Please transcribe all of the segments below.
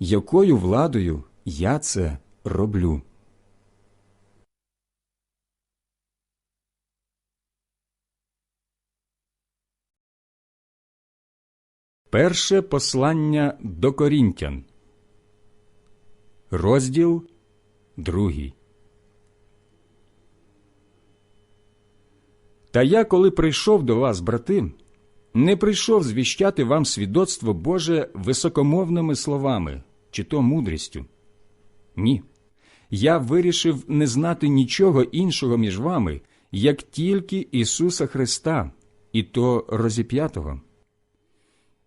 якою владою я це роблю. Перше послання до Корінтян, розділ другий. Та я, коли прийшов до вас, брати, не прийшов звіщати вам свідоцтво Боже високомовними словами, чи то мудрістю. Ні. Я вирішив не знати нічого іншого між вами, як тільки Ісуса Христа, і то розіп'ятого.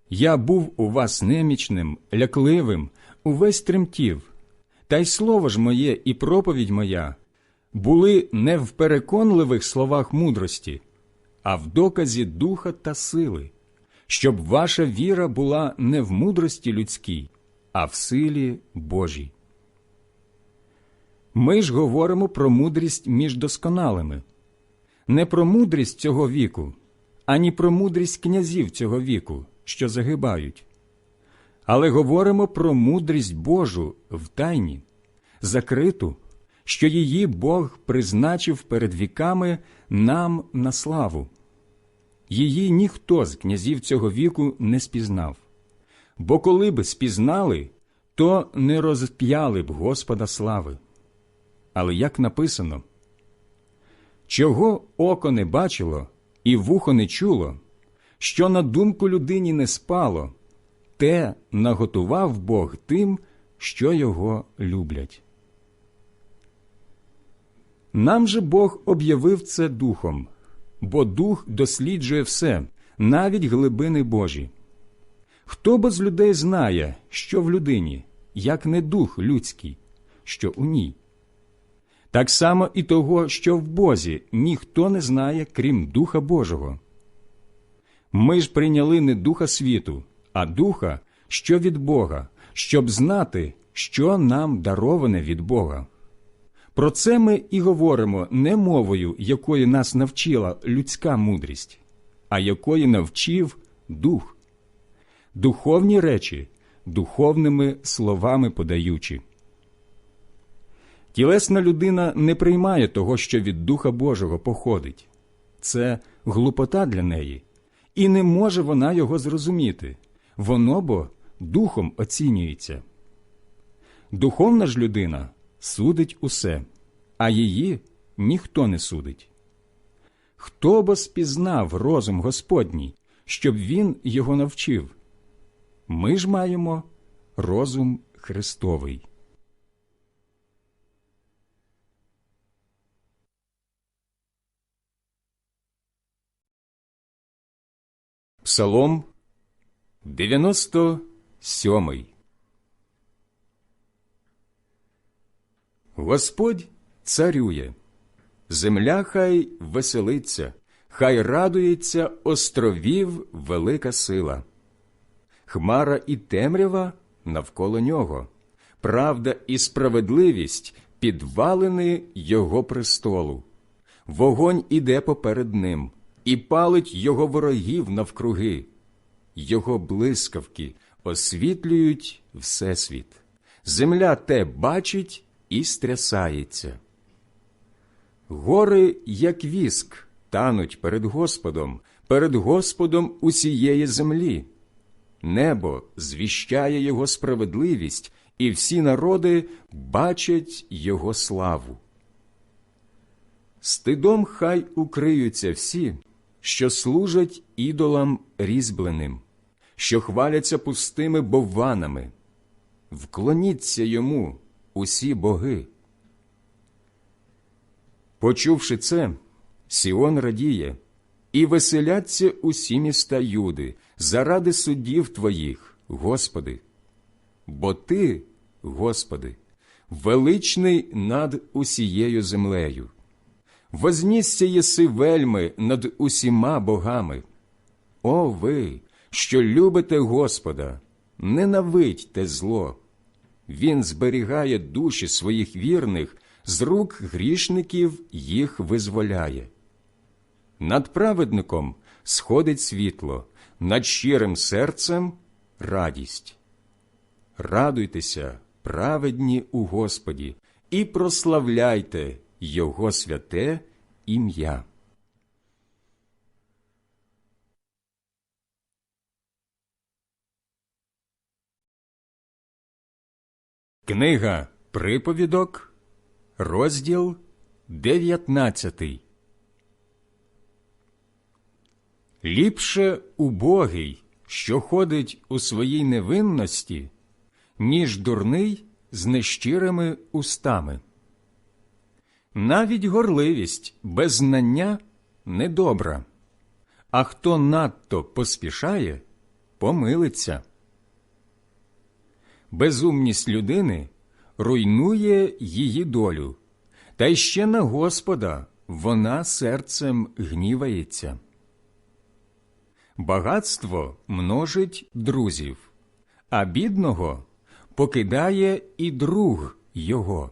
Я був у вас немічним, лякливим, увесь тремтів, та й слово ж моє і проповідь моя були не в переконливих словах мудрості, а в доказі духа та сили, щоб ваша віра була не в мудрості людській, а в силі Божій. Ми ж говоримо про мудрість між досконалими, не про мудрість цього віку, ані про мудрість князів цього віку що загибають, але говоримо про мудрість Божу в тайні, закриту, що її Бог призначив перед віками нам на славу. Її ніхто з князів цього віку не спізнав, бо коли б спізнали, то не розп'яли б Господа слави. Але як написано, чого око не бачило і вухо не чуло, що на думку людині не спало, те наготував Бог тим, що його люблять. Нам же Бог об'явив це духом, бо дух досліджує все, навіть глибини Божі. Хто бо з людей знає, що в людині, як не дух людський, що у ній? Так само і того, що в Бозі ніхто не знає, крім Духа Божого. Ми ж прийняли не духа світу, а духа, що від Бога, щоб знати, що нам дароване від Бога. Про це ми і говоримо не мовою, якої нас навчила людська мудрість, а якої навчив дух, духовні речі, духовними словами подаючи. Тілесна людина не приймає того, що від Духа Божого походить. Це глупота для неї і не може вона його зрозуміти, воно бо духом оцінюється. Духовна ж людина судить усе, а її ніхто не судить. Хто бо спізнав розум Господній, щоб він його навчив? Ми ж маємо розум Христовий. Псалом 97 Господь царює, земля хай веселиться, хай радується островів велика сила. Хмара і темрява навколо нього, правда і справедливість підвалини Його престолу. Вогонь іде поперед ним і палить його ворогів навкруги, його блискавки освітлюють Всесвіт. Земля те бачить і стрясається. Гори, як віск, тануть перед Господом, перед Господом усієї землі. Небо звіщає Його справедливість, і всі народи бачать Його славу. Стидом хай укриються всі, що служать ідолам різьбленим, що хваляться пустими бовванами. Вклоніться йому усі боги. Почувши це, Сіон радіє, і веселяться усі міста Юди заради суддів Твоїх, Господи. Бо Ти, Господи, величний над усією землею. Вознісся єси вельми над усіма богами. О ви, що любите Господа, ненавидьте зло. Він зберігає душі своїх вірних, з рук грішників їх визволяє. Над праведником сходить світло, над щирим серцем радість. Радуйтеся, праведні у Господі, і прославляйте Його святе ім'я. Книга Приповідок, розділ 19 Ліпше убогий, що ходить у своїй невинності, ніж дурний з нещирими устами. Навіть горливість без знання недобра, а хто надто поспішає, помилиться. Безумність людини руйнує її долю, та й ще на Господа вона серцем гнівається. Багатство множить друзів, а бідного покидає і друг його.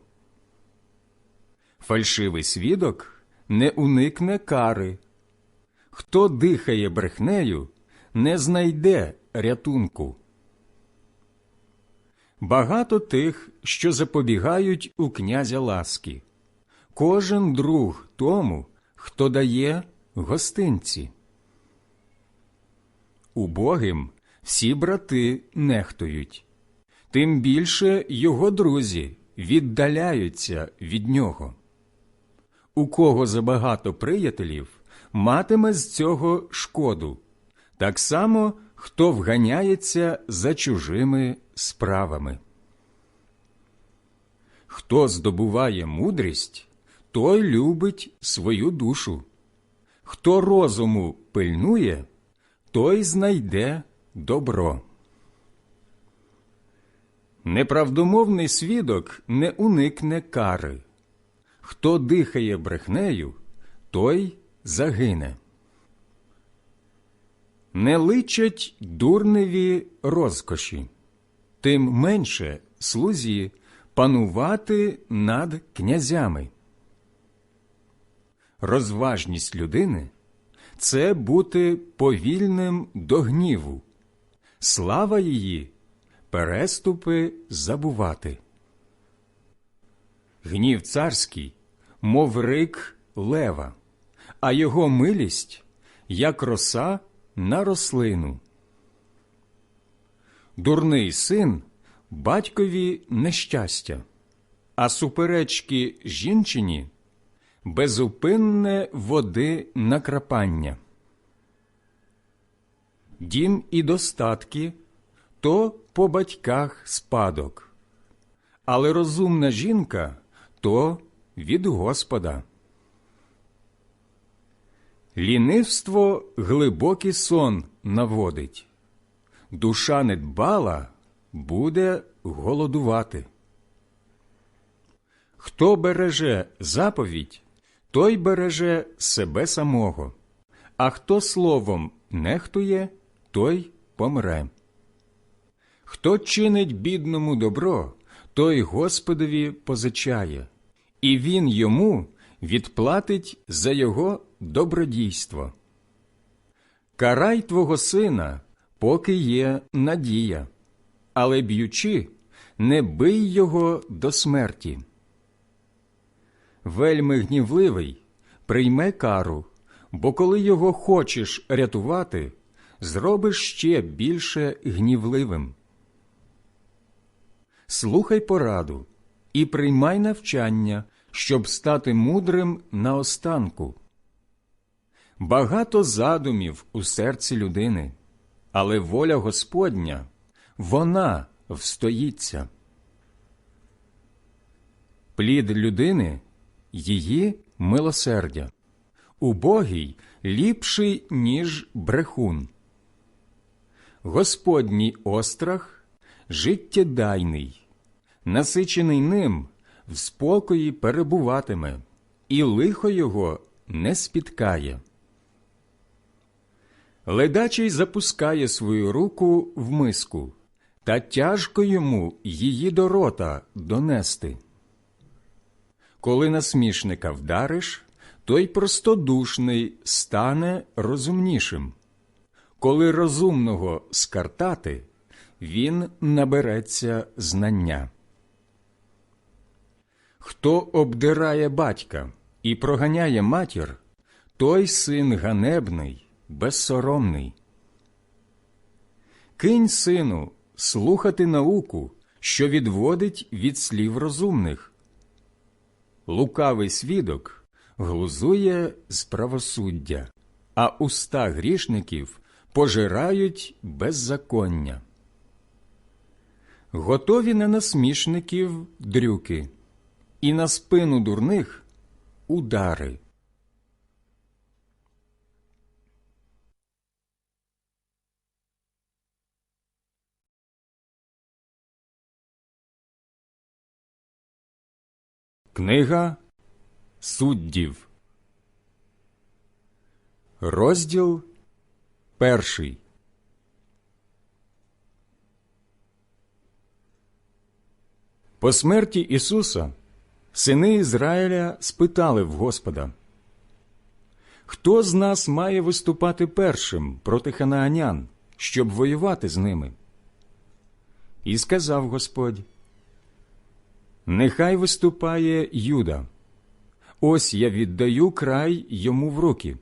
Фальшивий свідок не уникне кари. Хто дихає брехнею, не знайде рятунку. Багато тих, що запобігають у князя ласки, кожен друг тому, хто дає гостинці. Убогим всі брати нехтують, тим більше його друзі віддаляються від нього. У кого забагато приятелів, матиме з цього шкоду, так само хто вганяється за чужими справами. Хто здобуває мудрість, той любить свою душу. Хто розуму пильнує, той знайде добро. Неправдомовний свідок не уникне кари. Хто дихає брехнею, той загине. Не личать дурневі розкоші, тим менше слузі панувати над князями. Розважність людини це бути повільним до гніву, слава її переступи забувати. Гнів царський, мов рик лева, а його милість, як роса на рослину. Дурний син батькові нещастя, а суперечки жінчині безупинне води накрапання. Дім і достатки то по батьках спадок, але розумна жінка то від Господа. Лінивство глибокий сон наводить, душа недбала буде голодувати. Хто береже заповідь, той береже себе самого, а хто словом нехтує, той помре. Хто чинить бідному добро, той Господові позичає, і він йому відплатить за його добродійство. Карай твого сина, поки є надія, але б'ючи, не бий його до смерті. Вельми гнівливий, прийме кару, бо коли його хочеш рятувати, зробиш ще більше гнівливим. Слухай пораду і приймай навчання, щоб стати мудрим наостанку. Багато задумів у серці людини, але воля Господня, вона встоїться. Плід людини її милосердя, убогий ліпший, ніж брехун. Господній острах життєдайний, насичений ним в спокої перебуватиме, і лихо його не спіткає. Ледачий запускає свою руку в миску, та тяжко йому її до рота донести. Коли насмішника вдариш, той простодушний стане розумнішим. Коли розумного скартати, він набереться знання. Хто обдирає батька і проганяє матір, той син ганебний, безсоромний. Кинь, сину, слухати науку, що відводить від слів розумних. Лукавий свідок глузує з правосуддя, а уста грішників пожирають беззаконня. Готові на насмішників дрюки, і на спину дурних удари. Книга суддів, розділ перший. По смерті Ісуса сини Ізраїля спитали в Господа, Хто з нас має виступати першим проти ханаанян, щоб воювати з ними? І сказав Господь, Нехай виступає Юда. Ось я віддаю край йому в руки.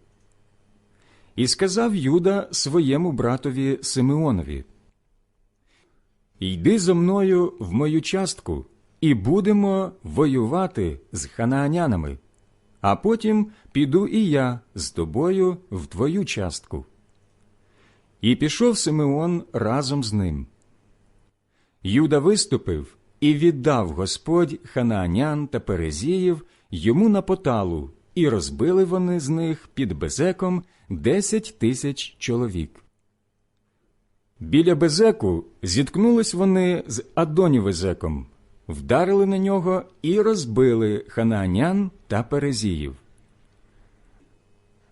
І сказав Юда своєму братові Симеонові: Йди зо мною в мою частку, і будемо воювати з ханаанянами, а потім піду і я з тобою в твою частку. І пішов Симеон разом з ним. Юда виступив і віддав Господь ханаанян та перезіїв йому на поталу, і розбили вони з них під безеком десять тисяч чоловік. Біля безеку зіткнулись вони з Адонівезеком, вдарили на нього і розбили ханаанян та перезіїв.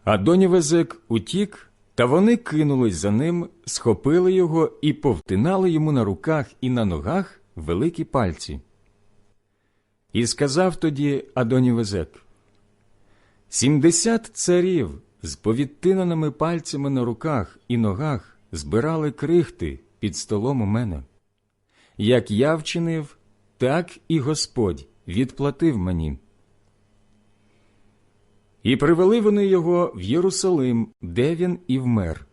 Адонівезек утік, та вони кинулись за ним, схопили його і повтинали йому на руках і на ногах великі пальці. І сказав тоді Адонівезек Сімдесят царів з повідтинаними пальцями на руках і ногах збирали крихти під столом у мене. Як я вчинив, так і Господь відплатив мені. І привели вони його в Єрусалим, де він і вмер.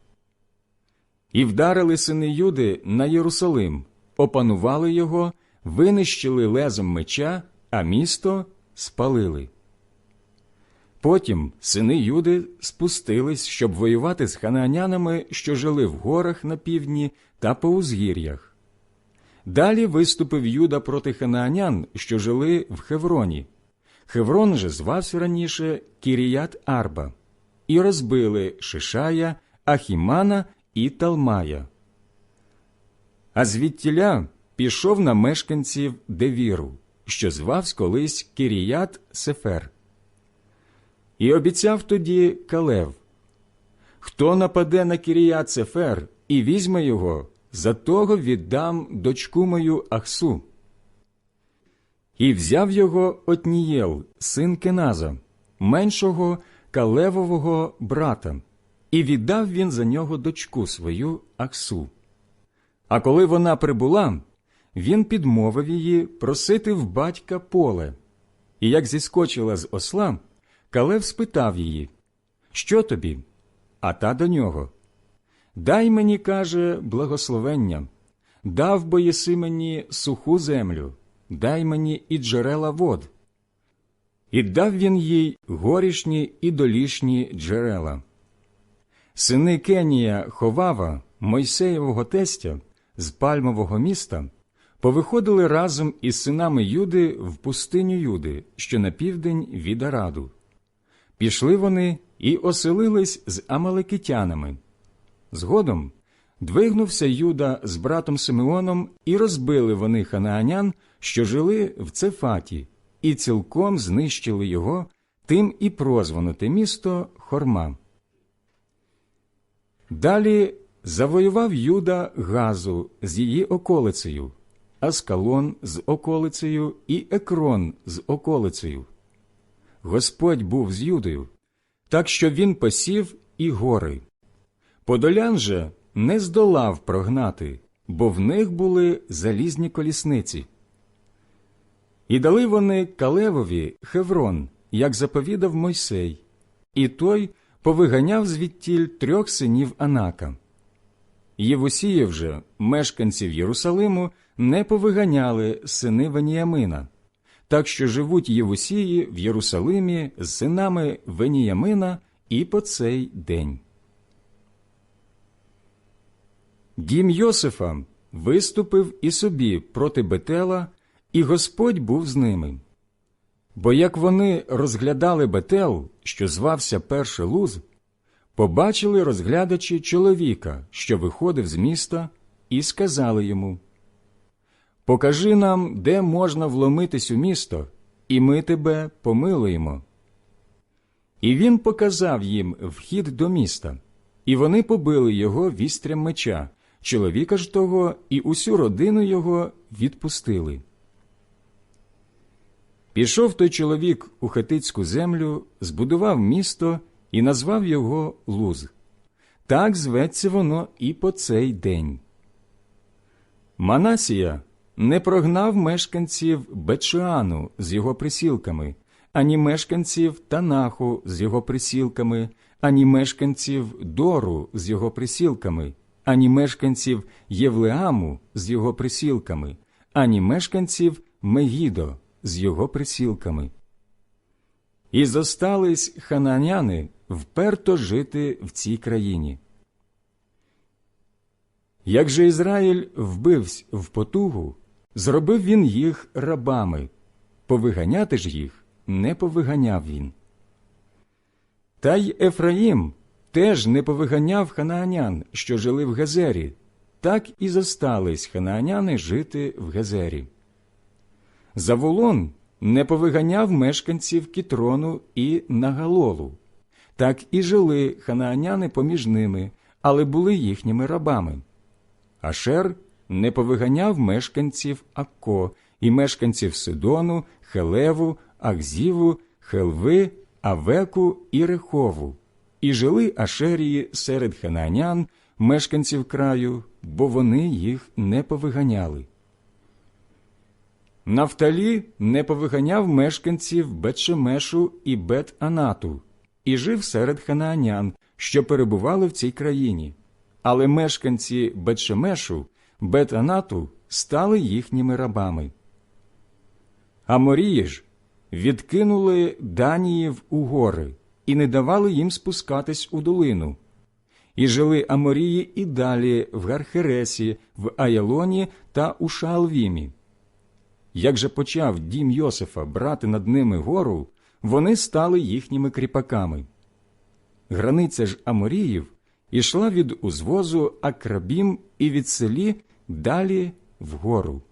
І вдарили сини Юди на Єрусалим, опанували його, винищили лезом меча, а місто спалили. Потім сини Юди спустились, щоб воювати з ханаанянами, що жили в горах на півдні та по узгір'ях. Далі виступив Юда проти ханаанян, що жили в Хевроні. Хеврон же звався раніше Кіріят Арба, і розбили Шишая, Ахімана і Талмая. А звідтіля пішов на мешканців Девіру, що звавсь колись Кіріят Сефер. І обіцяв тоді Калев Хто нападе на Кіріят Сефер і візьме його, за того віддам дочку мою Ахсу. І взяв його Отнієл, син Кеназа, меншого Калевового брата, і віддав він за нього дочку свою Ахсу. А коли вона прибула, він підмовив її просити в батька поле. І як зіскочила з осла, Калев спитав її, Що тобі? А та до нього. Дай мені, каже, благословення, дав бо єси мені суху землю, дай мені і джерела вод. І дав він їй горішні і долішні джерела. Сини Кенія Ховава, Мойсеєвого тестя, з пальмового міста, повиходили разом із синами Юди в пустиню Юди, що на південь від Араду. Пішли вони і оселились з амалекитянами. Згодом двигнувся Юда з братом Симеоном, і розбили вони ханаанян, що жили в Цефаті, і цілком знищили його, тим і прозвано те місто Хорма. Далі завоював Юда Газу з її околицею, Аскалон з околицею і Екрон з околицею. Господь був з Юдою, так що він посів і гори. Подолян же не здолав прогнати, бо в них були залізні колісниці. І дали вони Калевові Хеврон, як заповідав Мойсей, і той повиганяв звідтіль трьох синів Анака. Євусіїв же, мешканців Єрусалиму, не повиганяли сини Веніямина, так що живуть Євусії в Єрусалимі з синами Веніямина і по цей день. Дім Йосифа виступив і собі проти Бетела, і Господь був з ними. Бо як вони розглядали Бетел, що звався Перший Луз, побачили розглядачі чоловіка, що виходив з міста, і сказали йому Покажи нам, де можна вломитись у місто, і ми тебе помилуємо. І він показав їм вхід до міста, і вони побили його вістрям меча, чоловіка ж того і усю родину його відпустили. Пішов той чоловік у хетицьку землю, збудував місто і назвав його Луз. Так зветься воно і по цей день. Манасія не прогнав мешканців Бетшиану з його присілками, ані мешканців Танаху з його присілками, ані мешканців Дору з його присілками, ані мешканців Євлеаму з його присілками, ані мешканців Мегідо з його присілками. І зостались хананяни вперто жити в цій країні. Як же Ізраїль вбивсь в потугу, зробив він їх рабами, повиганяти ж їх не повиганяв він. Та й Ефраїм теж не повиганяв ханаанян, що жили в Гезері, так і зостались ханааняни жити в Гезері. Заволон не повиганяв мешканців Кітрону і Нагалолу, так і жили ханааняни поміж ними, але були їхніми рабами. Ашер не повиганяв мешканців Акко і мешканців Сидону, Хелеву, Ахзіву, Хелви, Авеку і Рехову, і жили Ашерії серед ханаанян, мешканців краю, бо вони їх не повиганяли. Нафталі не повиганяв мешканців Бетшемешу і Бет-Анату і жив серед ханаанян, що перебували в цій країні. Але мешканці Бетшемешу, Бет-Анату стали їхніми рабами. А Морії ж відкинули Даніїв у гори і не давали їм спускатись у долину. І жили Аморії і далі в Гархересі, в Аялоні та у Шаалвімі. Як же почав дім Йосифа брати над ними гору, вони стали їхніми кріпаками. Границя ж Аморіїв ішла від узвозу Акрабім і від селі далі вгору.